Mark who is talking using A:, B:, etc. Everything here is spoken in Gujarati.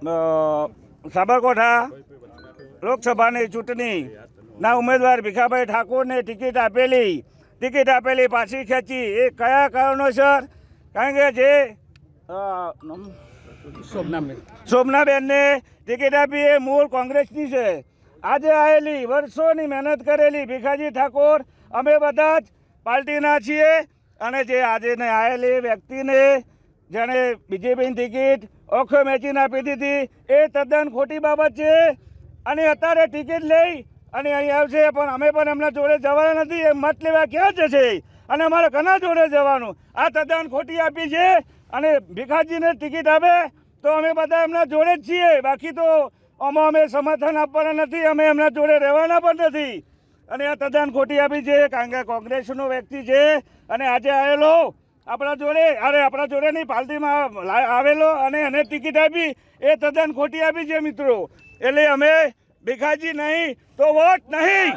A: સાબરકાંઠા લોકસભાની ચૂંટણીના ઉમેદવાર ભીખાભાઈ ઠાકોરને ટિકિટ આપેલી. ટિકિટ આપેલી, પાછી ખેંચી. એ કયા કારણોસર? કારણ કે જે શોભનાબેનને ટિકિટ આપી એ મૂળ કોંગ્રેસની છે. આજે આવેલી, વર્ષોની મહેનત કરેલી ભીખાજી ઠાકોર, અમે બધા જ પાર્ટીના છીએ. અને જે આજે આવેલી વ્યક્તિને, જેણે બીજેપીની ટિકિટ ઓખો મેચીને આપી દીધી એ તદ્દન ખોટી બાબત છે. અને અત્યારે ટિકિટ લઈ અને અહીં આવશે. પણ અમે પણ એમના જોડે જવાના નથી. એ મત લેવા ક્યાં જશે? અને અમારે કના જોડે જવાનું? આ તદ્દન ખોટી આપી છે. અને ભીખાજીને ટિકિટ આપે તો અમે બધા એમના જોડે જ છીએ. બાકી તો આમાં અમે સમર્થન આપવાના નથી. અમે એમના જોડે રહેવાના પણ નથી. અને આ તદ્દન ખોટી આપી છે. કારણ કે કોંગ્રેસનો વ્યક્તિ છે. અને આજે આવેલો આપણા જોડે, અરે આપણા જોડે નહીં પાર્ટીમાં લા- આવેલો અને એને ટિકિટ આપી, એ તદ્દન ખોટી આપી છે મિત્રો. એટલે અમે ભીખાજી નહીં, તો વોટ નહીં.